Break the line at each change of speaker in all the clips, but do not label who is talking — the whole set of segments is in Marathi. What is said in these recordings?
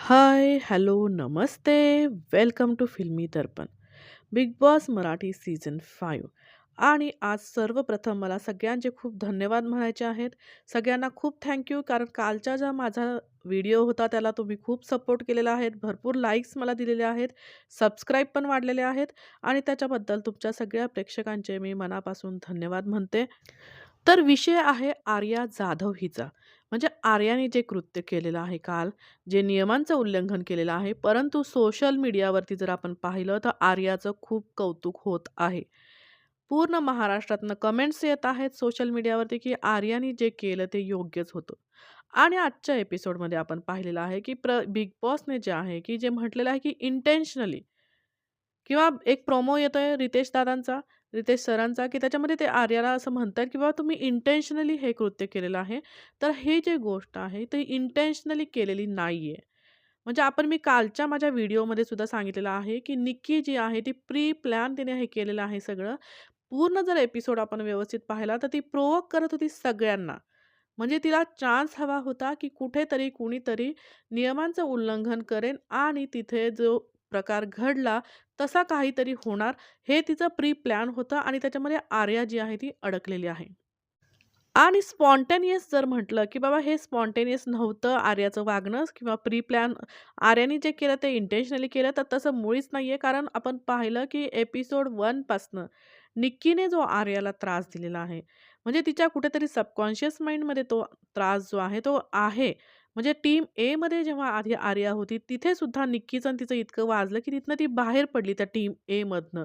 High, hello, Namaste. Welcome to Filmy Darpan. Bigg Boss Marathi season five आणि आज सर्वप्रथम मला सगळ्यांचे खूप धन्यवाद म्हणायचे आहेत. सगळ्यांना खूप थँक्यू कारण कालचा ज्या माझा व्हिडिओ होता त्याला तुम्ही खूप सपोर्ट केलेला आहेत भरपूर लाईक्स मला दिलेले आहेत. सबस्क्राईब पण वाढलेले आहेत आणि त्याच्याबद्दल तुमच्या सगळ्या प्रेक्षकांचे मी मनापासून धन्यवाद म्हणते. तर विषय आहे आर्या जाधव हिचा. म्हणजे आर्याने जे कृत्य केलेलं आहे काल, जे नियमांचं उल्लंघन केलेलं आहे, परंतु सोशल मीडियावरती जर आपण पाहिलं तर आर्याचं खूप कौतुक होत आहे. पूर्ण महाराष्ट्रातनं कमेंट्स येत आहेत सोशल मीडियावरती, की आर्याने जे केलं ते योग्यच होतं. आणि आजच्या एपिसोडमध्ये आपण पाहिलेलं आहे, की प्र बिग बॉसने जे आहे, की जे म्हटलेलं आहे, की इंटेन्शनली किंवा एक प्रोमो येतोय रितेश दादांचा, म्हणजे रितेश सरांचा, की त्याच्यामध्ये ते आर्याला असं म्हणतात, की बाबा तुम्ही इंटेन्शनली हे कृत्य केलेलं आहे. तर हे जे गोष्ट आहे, ती इंटेन्शनली केलेली नाही आहे म्हणजे आपण मी कालच्या माझ्या व्हिडिओमध्ये सुद्धा सांगितलेलं आहे, की निक्की जी आहे ती प्री प्लॅन तिने हे केलेलं आहे सगळं. पूर्ण जर एपिसोड आपण व्यवस्थित पाहिला, तर ती प्रोव्होक करत होती सगळ्यांना. म्हणजे तिला चान्स हवा होता, की कुठेतरी कुणीतरी नियमांचं उल्लंघन करेन आणि तिथे जो प्रकार घडला, तसा काहीतरी होणार, हे तिचं प्री प्लॅन होतं आणि त्याच्यामध्ये आर्या जी आहे ती अडकलेली आहे. आणि स्पॉन्टेनियस जर म्हटलं, की बाबा हे स्पॉन्टेनियस नव्हतं आर्याचं वागणं किंवा प्री प्लॅन आर्याने जे केलं ते इंटेन्शनली केलं, तर तसं मुळीच नाही आहे कारण आपण पाहिलं, की एपिसोड वनपासनं निक्कीने जो आर्याला त्रास दिलेला आहे, म्हणजे तिच्या कुठेतरी सबकॉन्शियस माइंडमध्ये तो त्रास जो आहे तो आहे. म्हणजे टीम एमध्ये जेव्हा आधी आर्या होती, तिथे सुद्धा निक्कीचं आणि तिचं इतकं वाजलं, की तिथनं ती बाहेर पडली त्या टीम एमधनं.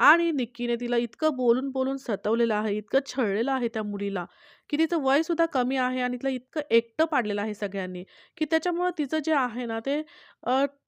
आणि निक्कीने तिला इतकं बोलून-बोलून सतवलेलं आहे, इतकं छळलेलं आहे त्या मुलीला, की तिचं वयसुद्धा कमी आहे आणि तिला इतकं एकटं पाडलेलं आहे सगळ्यांनी, की त्याच्यामुळं तिचं जे आहे ना ते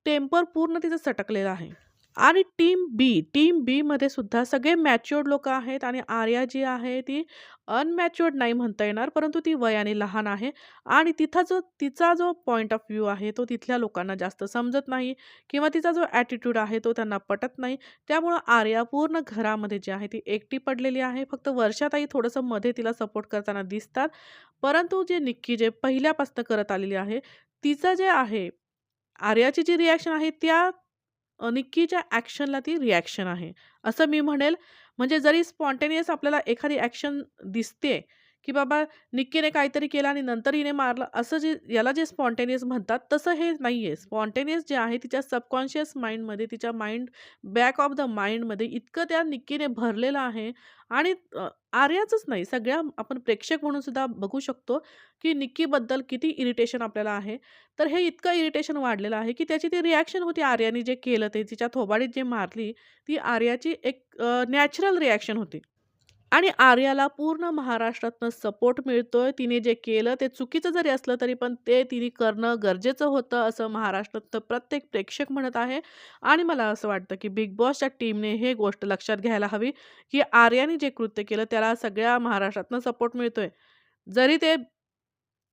टेम्पर पूर्ण तिचं सटकलेलं आहे. आणि टीम बी, टीम बीमध्ये सुद्धा सगळे मॅच्युअर्ड लोकं आहेत आणि आर्या जी आहे ती अनमॅच्युअर्ड नाही म्हणता येणार, परंतु ती वयाने लहान आहे आणि तिथं जो तिचा जो पॉईंट ऑफ व्ह्यू आहे, तो तिथल्या लोकांना जास्त समजत नाही किंवा तिचा जो ॲटिट्यूड आहे, तो त्यांना पटत नाही. त्यामुळं आर्या पूर्ण घरामध्ये जी आहे ती एकटी पडलेली आहे. फक्त वर्षाताई थोडंसं मध्ये तिला सपोर्ट करताना दिसतात. परंतु जे निक्की जे पहिल्यापासून करत आलेली आहे, तिचं जे आहे, आर्याची जी रिॲक्शन आहे त्या निक्कीच्या ॲक्शनला ती रिॲक्शन आहे, असं मी म्हणेल. म्हणजे जरी स्पॉन्टेनियस आपल्याला एखादी ॲक्शन दिसते, की बाबा निक्कीने काहीतरी केलं आणि नंतर हिने मारलं, असं जे याला जे स्पॉन्टेनियस म्हणतात, तसं हे नाही आहे स्पॉन्टेनियस जे आहे तिच्या सबकॉन्शियस माइंडमध्ये, तिच्या माइंड बॅक ऑफ द माइंडमध्ये इतकं त्या निक्कीने भरलेलं आहे आणि आर्याचंच नाही, सगळ्या आपण प्रेक्षक म्हणून सुद्धा बघू शकतो, की निक्कीबद्दल किती इरिटेशन आपल्याला आहे. तर हे इतकं इरिटेशन वाढलेलं आहे, की त्याची ती रिॲक्शन होती आर्याने जे केलं ते, तिच्या थोबाडीत जे मारली, ती आर्याची एक नॅचरल रिॲक्शन होती. आणि आर्याला पूर्ण महाराष्ट्रातनं सपोर्ट मिळतोय. तिने जे केलं ते चुकीचं जरी असलं तरी पण ते तिने करणं गरजेचं होतं, असं महाराष्ट्रातलं प्रत्येक प्रेक्षक म्हणत आहे. आणि मला असं वाटतं, की बिग बॉसच्या टीमने हे गोष्ट लक्षात घ्यायला हवी, की आर्याने जे कृत्य केलं त्याला सगळ्या महाराष्ट्रातनं सपोर्ट मिळतोय. जरी ते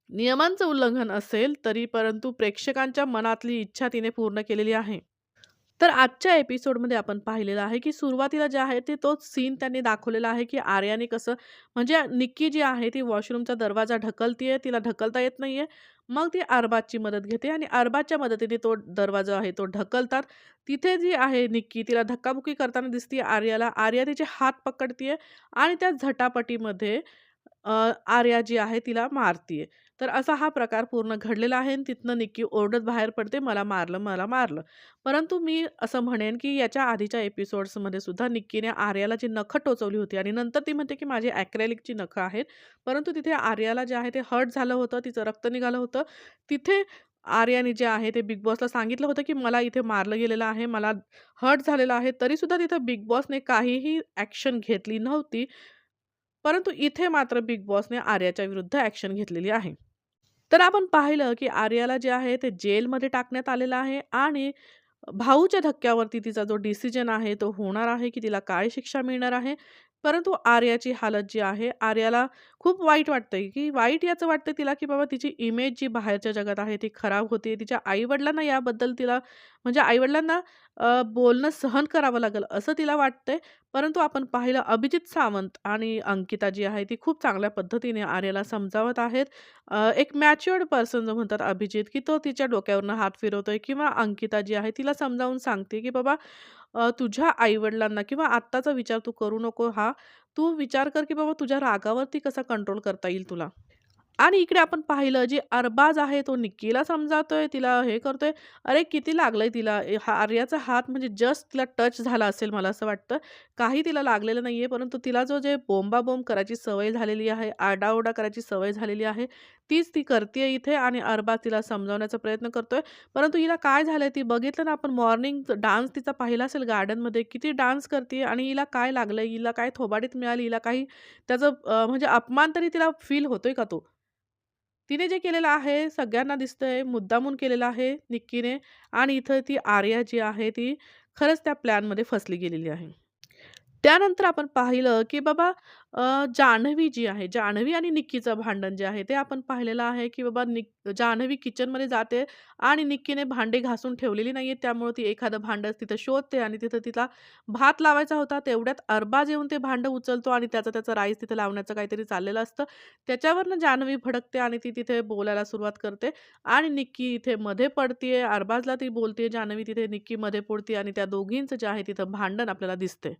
नियमांचं उल्लंघन असेल, तरी परंतु प्रेक्षकांच्या मनातली इच्छा तिने पूर्ण केलेली आहे. तर आजच्या एपिसोडमध्ये आपण पाहिलेलं आहे, की सुरुवातीला जे आहे ते तोच सीन त्यांनी दाखवलेला आहे, की आर्याने कसं म्हणजे निक्की जी आहे ती वॉशरूमचा दरवाजा ढकलतीये, तिला ढकलता येत नाहीये. मग ती अरबाजची मदत घेते आणि अरबाजच्या मदतीने तो दरवाजा आहे तो ढकलतात. तिथे जी आहे निक्की तिला धक्काबुक्की करताना दिसते आर्याला. आर्या तिचे हात पकडतीये आणि त्या झटापटीमध्ये आर्या जी आहे तिला मारतीये. तर असा हा प्रकार पूर्ण घडलेला आहे आणि तिथनं निक्की ओरडत बाहेर पडते, "मला मारलं, मला मारलं." परंतु मी असं म्हणेन, की याच्या आधीच्या एपिसोड्समध्ये सुद्धा निक्कीने आर्याला जी नखं टोचवली होती आणि नंतर ती म्हणते, की माझी ॲक्रेलिकची नखं आहेत. परंतु तिथे आर्याला जे आहे ते हर्ट झालं होतं, तिचं रक्त निघालं होतं. तिथे आर्याने जे आहे ते बिग बॉसला सांगितलं होतं, की मला इथे मारलं गेलेलं आहे, मला हर्ट झालेलं आहे. तरीसुद्धा तिथं बिग बॉसने काहीही ॲक्शन घेतली नव्हती. परंतु इथे मात्र बिग बॉसने आर्याच्या विरुद्ध ॲक्शन घेतलेली आहे. तर आपण पाहिलं, की आर्याला जे आहे ते जेलमध्ये टाकण्यात आलेलं आहे आणि भाऊच्या धक्क्यावरती तिचा जो डिसिजन आहे तो होणार आहे, की तिला काय शिक्षा मिळणार आहे. परंतु आर्याची हालत जी आहे, आर्याला खूप वाईट वाटतंय, की वाईट याचं वाटतं तिला, की बाबा तिची इमेज जी बाहेरच्या जगात आहे ती खराब होते. तिच्या आईवडिलांना याबद्दल तिला म्हणजे आईवडिलांना बोलणं सहन करावं लागेल असं तिला वाटतंय. परंतु आपण पाहिलं अभिजित सावंत आणि अंकिता जी आहे ती खूप चांगल्या पद्धतीने आर्याला समजावत आहेत. एक मॅच्युअर्ड पर्सन जो म्हणतात अभिजित, की तो तिच्या डोक्यावरनं हात फिरवतोय किंवा अंकिता जी आहे तिला समजावून सांगते, की "बाबा तुझ्या आईवडिलांना किंवा आत्ताचा विचार तू करू नको हा. तू विचार कर, की बाबा तुझ्या रागावरती कसा कंट्रोल करता येईल तुला." आणि इकडे आपण पाहिलं जे अरबाज आहे तो निक्कीला समजावतोय, तिला हे करतोय. अरे किती लागलंय तिला. हा आर्याचा हात म्हणजे जस्ट तिला टच झाला असेल मला असं वाटतं. काही तिला लागलेलं नाहीये, परंतु तिला जो जे बोंबाबोंब करायची सवय झालेली आहे, आरडाओरडा करायची सवय झालेली आहे, तीच ती करते इथे आणि अरबाज तिला समजावण्याचा प्रयत्न करतोय. परंतु हिला काय झालंय ती बघितलं ना आपण मॉर्निंग डान्स तिचा पाहिला असेल गार्डनमध्ये, किती डान्स करते आणि हिला काय लागलंय, हिला काय थोबाडीत मिळाली, हिला काही त्याचं म्हणजे अपमान तरी तिला फील होतोय का तो? तिने जे केलेलं आहे सगळ्यांना दिसतंय, मुद्दामून केलेलं आहे निक्कीने आणि इथं ती आर्या जी आहे ती खरंच त्या प्लॅनमध्ये फसली गेलेली आहे. त्यानंतर आपण पाहिलं, की बाबा जान्हवी जी आहे, जान्हवी आणि निक्कीचं भांडण जे आहे ते आपण पाहिलेलं आहे, की बाबा निक जान्हवी किचनमध्ये जाते आणि निक्कीने भांडे घासून ठेवलेली नाही आहेत त्यामुळे ती एखादं भांडं तिथं शोधते आणि तिथं तिला भात लावायचा होता. तेवढ्यात अरबाज येऊन ते भांडं उचलतो आणि त्याचा त्याचा राईस तिथं लावण्याचं काहीतरी चाललेलं असतं. त्याच्यावरनं जान्हवी भडकते आणि ती तिथे बोलायला सुरुवात करते आणि निक्की इथे मध्ये पडतीये. अरबाजला ती बोलते जान्हवी तिथे निक्कीमध्ये पडते आणि त्या दोघींचं जे आहे तिथं भांडण आपल्याला दिसते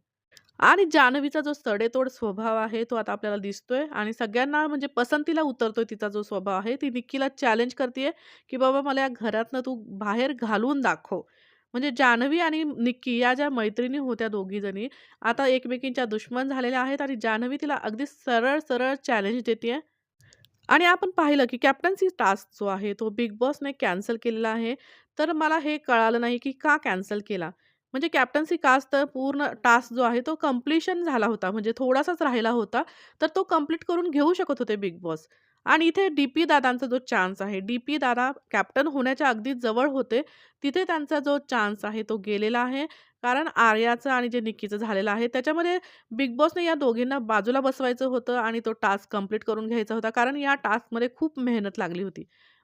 आणि जान्हवीचा जो सडेतोड स्वभाव आहे, तो आता आपल्याला दिसतोय आणि सगळ्यांना म्हणजे पसंतीला उतरतोय तिचा जो स्वभाव आहे. ती निक्कीला चॅलेंज करते की "बाबा मला या घरातनं तू बाहेर घालून दाखव." म्हणजे जान्हवी आणि निक्की या ज्या मैत्रिणी होत्या दोघीजणी, आता एकमेकींच्या दुश्मन झालेल्या आहेत आणि जान्हवी तिला अगदी सरळ-सरळ चॅलेंज देते आणि आपण पाहिलं, की कॅप्टन्सी टास्क जो आहे, तो बिग बॉसने कॅन्सल केलेला आहे. तर मला हे कळालं नाही, की का कॅन्सल केला? म्हणजे कॅप्टन्सी कास्ट तर पूर्ण टास्क जो आहे, तो कंप्लीशन झाला होता. म्हणजे थोडासाच राहिला होता. तर तो कंप्लीट करून घेऊ शकत होते बिग बॉस. आणि इथे डी-पी दादांचा जो चान्स आहे, डी-पी दादा कॅप्टन होण्याच्या अगदी जवळ होते. तिथे त्यांचा जो चान्स आहे, तो गेलेला आहे. कारण आर्याचं आणि जे निक्कीचं झालेलं आहे, त्याच्यामध्ये बिग बॉसने या दोघींना बाजूला बसवायचं होतं आणि तो टास्क कंप्लीट करून घ्यायचा होता. कारण या टास्कमध्ये खूप मेहनत लागली होती.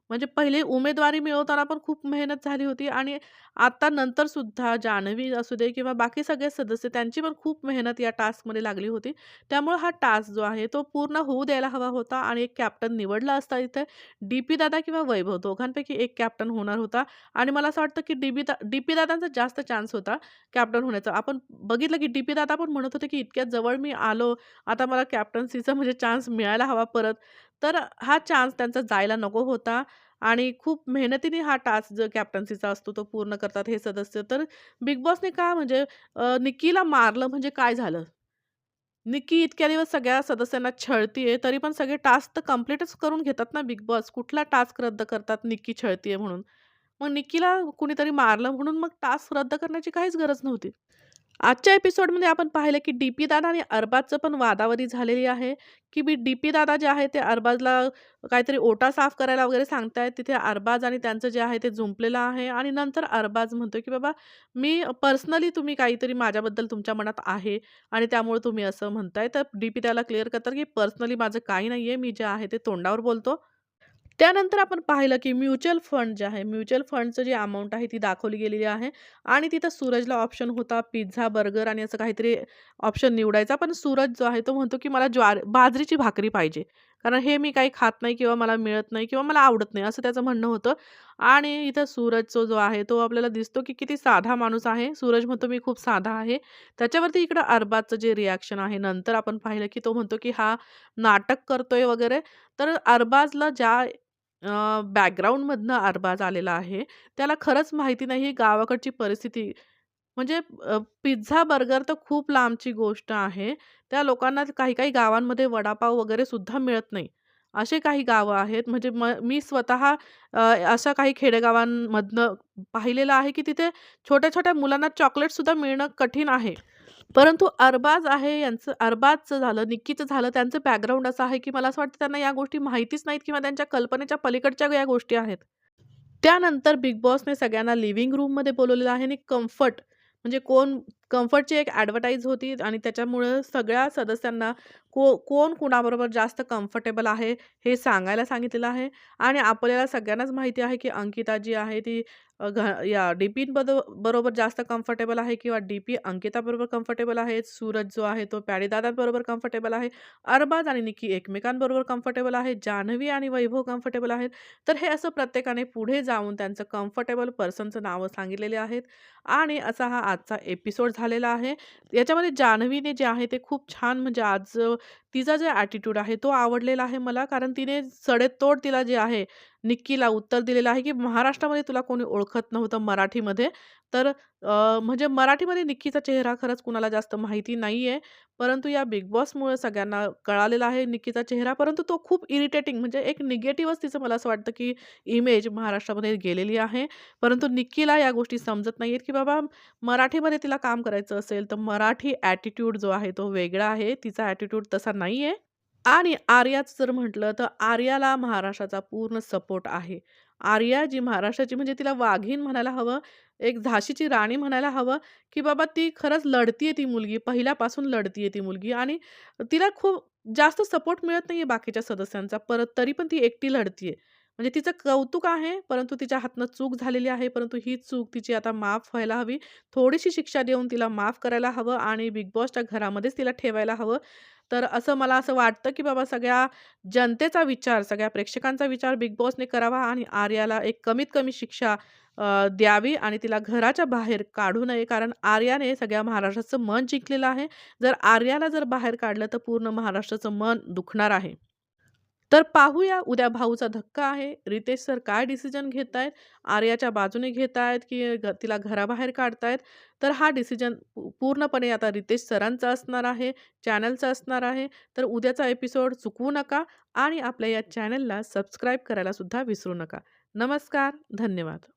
म्हणजे पहिले उमेदवारी मिळवताना पण खूप मेहनत झाली होती आणि आता नंतर सुद्धा जान्हवी असू दे किंवा बाकी सगळे सदस्य त्यांची पण खूप मेहनत या टास्कमध्ये लागली होती. त्यामुळे हा टास्क जो आहे तो पूर्ण होऊ द्यायला हवा होता आणि एक कॅप्टन निवडला असता इथे. डी-पी दादा किंवा वैभव दोघांपैकी एक कॅप्टन होणार होता आणि मला असं वाटतं की डी बी दा डी-पी दादांचा जास्त चान्स होता कॅप्टन होण्याचा. आपण बघितलं की डी-पी दादा पण म्हणत होते की इतक्या जवळ मी आलो, आता मला कॅप्टन्सीचा म्हणजे चान्स मिळायला हवा परत. तर हा चान्स त्यांचा जायला नको होता आणि खूप मेहनतीने हा टास्क जो कॅप्टन्सीचा असतो तो पूर्ण करतात हे सदस्य. तर बिग बॉसने का म्हणजे अ, निक्कीला मारलं म्हणजे काय झालं? निक्की इतक्या दिवस सगळ्या सदस्यांना छळतीये, तरी पण सगळे टास्क तर कंप्लीटच करून घेतात ना बिग बॉस. कुठला टास्क रद्द करतात निक्की छळतीये म्हणून. मग निक्कीला कुणीतरी मारलं म्हणून मग टास्क रद्द करण्याची काहीच गरज नव्हती. आजच्या एपिसोडमध्ये आपण पाहिलं, की डी-पी दादा आणि अरबाजचं पण वादावादी झालेली आहे, की बी डी-पी दादा जे आहे ते अरबाजला काहीतरी ओटा साफ करायला वगैरे सांगतायत. तिथे अरबाज आणि त्यांचं जे आहे ते जुंपलेलं आहे आणि नंतर अरबाज म्हणतो की "बाबा मी पर्सनली तुम्ही काहीतरी माझ्याबद्दल तुमच्या मनात आहे आणि त्यामुळे तुम्ही असं म्हणताय." तर डी-पी त्याला क्लिअर करतात, की "पर्सनली माझं काही नाही आहे मी जे आहे ते तोंडावर बोलतो." त्यानंतर आपण पाहिलं, की म्युच्युअल फंड जे आहे, म्युच्युअल फंडचं जे अमाऊंट आहे ती दाखवली गेलेली आहे आणि तिथं सूरजला ऑप्शन होता पिझ्झा, बर्गर आणि असं काहीतरी ऑप्शन निवडायचा. पण सूरज जो आहे तो म्हणतो, की मला ज्वार बाजरीची भाकरी पाहिजे. कारण हे मी काही खात नाही किंवा मला मिळत नाही किंवा मला आवडत नाही असं त्याचं म्हणणं होतं. आणि इथं सूरजचा जो आहे तो आपल्याला दिसतो, की किती साधा माणूस आहे. सूरज म्हणतो, "मी खूप साधा आहे." त्याच्यावरती इकडं अरबाजचं जे रिॲक्शन आहे नंतर आपण पाहिलं, की तो म्हणतो, की हा नाटक करतोय वगैरे. तर अरबाजला ज्या अ, बॅकग्राऊंडमधनं अरबाज आलेला आहे. त्याला खरंच माहिती नाही गावाकडची परिस्थिती. म्हणजे अ, पिझ्झा, बर्गर तर खूप लांबची गोष्ट आहे. त्या लोकांना काही-काही गावांमध्ये वडापाव वगैरे सुद्धा मिळत नाही. असे काही गावं आहेत. म्हणजे म मी स्वतः अ, अशा काही खेडेगावांमधनं पाहिलेलं आहे, की तिथे छोट्या-छोट्या मुलांना चॉकलेटसुद्धा मिळणं कठीण आहे. परंतु अरबाज आहे यांचं अरबाजचं झालं, निक्कीचं झालं, त्यांचं बॅकग्राऊंड असं आहे, की मला असं वाटतं त्यांना या गोष्टी माहितीच नाहीत किंवा त्यांच्या कल्पनेच्या पलीकडच्या या गोष्टी आहेत. त्यानंतर बिग बॉसने सगळ्यांना लिव्हिंग रूममध्ये बोलवलेलं आहे आणि कम्फर्ट म्हणजे कोण कम्फर्टची एक ॲडव्हर्टाईज होती आणि त्याच्यामुळं सगळ्या सदस्यांना को कोण कुणाबरोबर जास्त कम्फर्टेबल आहे, हे सांगायला सांगितलेलं आहे आणि आपल्याला सगळ्यांनाच माहिती आहे, की अंकिता जी आहे ती घ या डी-पी बदो बरोबर जास्त कम्फर्टेबल आहे किंवा डी-पी अंकिताबरोबर कम्फर्टेबल आहे. सूरज जो आहे तो प्याडीदादांबरोबर कम्फर्टेबल आहे. अरबाज आणि निकी एकमेकांबरोबर कम्फर्टेबल आहे. जान्हवी आणि वैभव कम्फर्टेबल आहेत. तर हे असं प्रत्येकाने पुढे जाऊन त्यांचं कम्फर्टेबल पर्सनचं नावं सांगितलेली आहेत आणि असा हा आजचा एपिसोड झालेला आहे. याच्यामध्ये जान्हवीने जे आहे ते खूप छान म्हणजे आज तिचा जे ॲटिट्यूड आहे तो आवडलेला आहे मला. कारण तिने सडेतोड तिला जे आहे निक्कीला उत्तर दिलेलं आहे, की महाराष्ट्रामध्ये तुला कोणी ओळखत नव्हतं मराठीमध्ये. तर म्हणजे मराठीमध्ये निक्कीचा चेहरा खरंच कुणाला जास्त माहिती नाही आहे परंतु या बिग बॉसमुळे सगळ्यांना कळालेला आहे निक्कीचा चेहरा. परंतु तो खूप इरिटेटिंग म्हणजे एक निगेटिव्हच तिचं मला असं वाटतं, की इमेज महाराष्ट्रामध्ये गेलेली आहे. परंतु निक्कीला या गोष्टी समजत नाही आहेत की बाबा मराठीमध्ये तिला काम करायचं असेल, तर मराठी ॲटिट्यूड जो आहे तो वेगळा आहे. तिचा ॲटिट्यूड तसा नाहीये. आणि आर्याच जर म्हटलं, तर आर्याला महाराष्ट्राचा पूर्ण सपोर्ट आहे. आर्या जी महाराष्ट्राची म्हणजे तिला वाघीण म्हणायला हवं, एक झाशीची राणी म्हणायला हवं, की बाबा ती खरंच लढतीये ती मुलगी. पहिल्यापासून लढतीये ती मुलगी आणि तिला खूप जास्त सपोर्ट मिळत नाहीये बाकीच्या सदस्यांचा. परत तरी पण ती एकटी लढतीये. म्हणजे तिचं कौतुक आहे, परंतु तिच्या हातनं चूक झालेली आहे. परंतु ही चूक तिची आता माफ व्हायला हवी. थोडीशी शिक्षा देऊन तिला माफ करायला हवं आणि बिग बॉसच्या घरामध्येच तिला ठेवायला हवं. तर असं मला असं वाटतं, की बाबा सगळ्या जनतेचा विचार, सगळ्या प्रेक्षकांचा विचार बिग बॉसने करावा आणि आर्याला एक कमीत कमी शिक्षा द्यावी आणि तिला घराच्या बाहेर काढू नये. कारण आर्याने सगळ्या महाराष्ट्राचं मन जिंकलेलं आहे. जर आर्याला जर बाहेर काढलं, तर पूर्ण महाराष्ट्राचं मन दुखणार आहे. तर पाहूया उद्या भाऊचा धक्का आहे. रितेश सर काय डिसिजन घेत आहेत आर्याच्या बाजूने घेत आहेत की तिला घराबाहेर काढतायत? तर हा डिसिजन पूर्णपणे आता रितेश सरांचा असणार आहे, चॅनलचा असणार आहे. तर उद्याचा एपिसोड चुकवू नका आणि आपल्या या चॅनलला सबस्क्राईब करायला सुद्धा विसरू नका. नमस्कार, धन्यवाद.